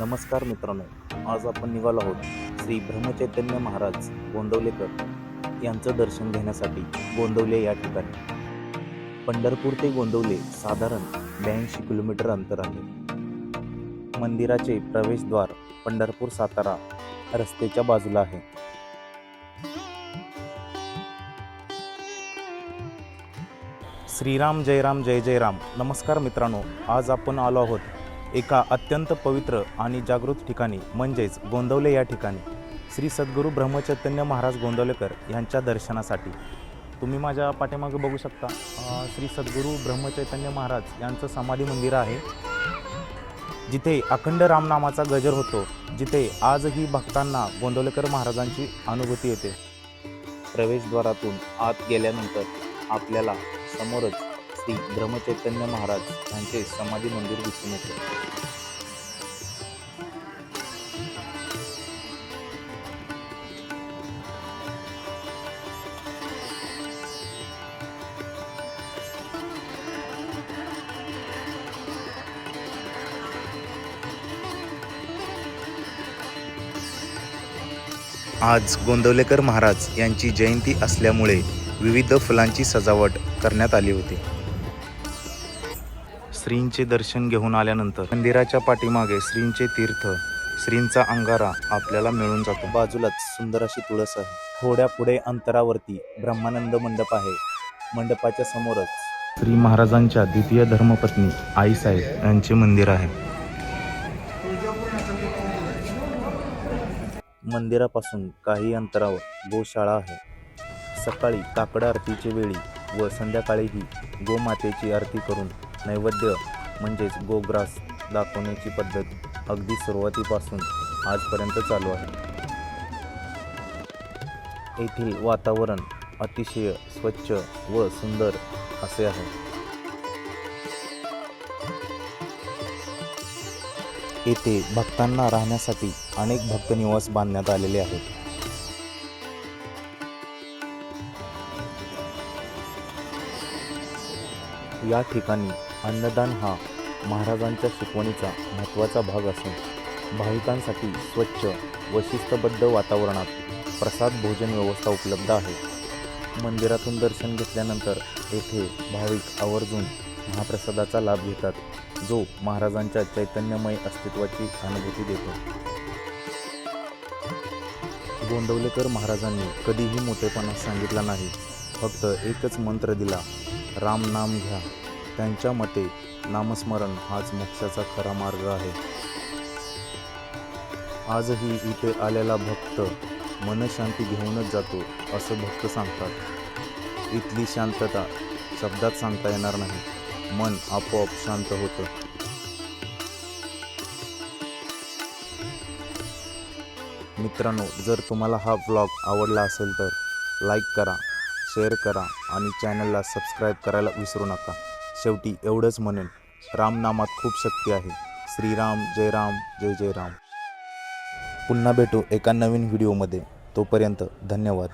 नमस्कार मित्रांनो आज आपण निघालो आहोत श्री ब्रह्मचैतन्य महाराज गोंदवलेकर यांचं दर्शन घेण्यासाठी गोंदवले या ठिकाणी. पंढरपूर ते गोंदवले साधारण ब्याऐंशी किलोमीटर अंतर आहे. मंदिराचे प्रवेशद्वार पंढरपूर सातारा रस्त्याच्या बाजूला आहे. श्रीराम जयराम जय जयराम नमस्कार मित्रांनो आज आपण आलो आहोत एका अत्यंत पवित्र आणि जागृत ठिकाणी म्हणजेच गोंदवले या ठिकाणी श्री सद्गुरू ब्रह्मचैतन्य महाराज गोंदवलेकर यांच्या दर्शनासाठी. तुम्ही माझ्या पाठीमागे बघू शकता श्री सद्गुरू ब्रह्मचैतन्य महाराज यांचं समाधी मंदिर आहे. जिथे अखंड रामनामाचा गजर होतो जिथे आजही भक्तांना गोंदवलेकर महाराजांची अनुभूती येते. प्रवेशद्वारातून आत गेल्यानंतर आपल्याला समोरच श्री ब्रह्मचैतन्य महाराज यांचे समाधी मंदिर दिसून येते. आज गोंदवलेकर महाराज यांची जयंती असल्यामुळे विविध फुलांची सजावट करण्यात आली होती. श्रींचे दर्शन घेऊन आल्यानंतर मंदिराच्या पाठीमागे श्रींचे तीर्थ श्रींचा अंगारा आपल्याला मिळून जातो. बाजूलाच सुंदर अशी तुळस आहे. थोड्या पुढे अंतरावरती ब्रह्मानंद मंडप आहे. मंडपाच्या समोरच श्री महाराजांच्या द्वितीय धर्मपत्नी आईसाहेब यांचे मंदिर आहे. मंदिरापासून काही अंतरावर गोशाळा आहे. सकाळी काकड आरतीची वेळी व संध्याकाळीही गोमातेची आरती करून नैवेद्य म्हणजेच गोग्रास दाखवण्याची पद्धत अगदी सुरुवातीपासून आजपर्यंत चालू आहे. येथील वातावरण अतिशय स्वच्छ व सुंदर असे आहे. येथे भक्तांना राहण्यासाठी अनेक भक्त निवास बांधण्यात आलेले आहेत. या ठिकाणी अन्नदान हा महाराजांच्या शिकवणीचा महत्त्वाचा भाग असून भाविकांसाठी स्वच्छ व शिस्तबद्ध वातावरणात प्रसाद भोजन व्यवस्था उपलब्ध आहे. मंदिरातून दर्शन घेतल्यानंतर येथे भाविक आवर्जून महाप्रसादाचा लाभ घेतात जो महाराजांच्या चैतन्यमय अस्तित्वाची अनुभूती देतो. गोंदवलेकर महाराजांनी कधीही मोठेपणा सांगितला नाही फक्त एकच मंत्र दिला राम नाम घ्या. त्यांच्या मते नामस्मरण हाच मोक्षाचा खरा मार्ग आहे. आजही इथे आलेला भक्त मनशांती घेऊनच जातो असं भक्त सांगतात. इथली शांतता शब्दात सांगता येणार नाही. मन आपोआप शांत होतं. मित्रांनो जर तुम्हाला हा व्लॉग आवडला असेल तर लाईक करा शेअर करा आणि चॅनलला सबस्क्राईब करायला विसरू नका. शेवटी एवढंच म्हणेन रामनामात खूप शक्ती आहे. श्रीराम जय राम जय जय राम पुन्हा भेटू एका नवीन व्हिडिओमध्ये. तोपर्यंत धन्यवाद.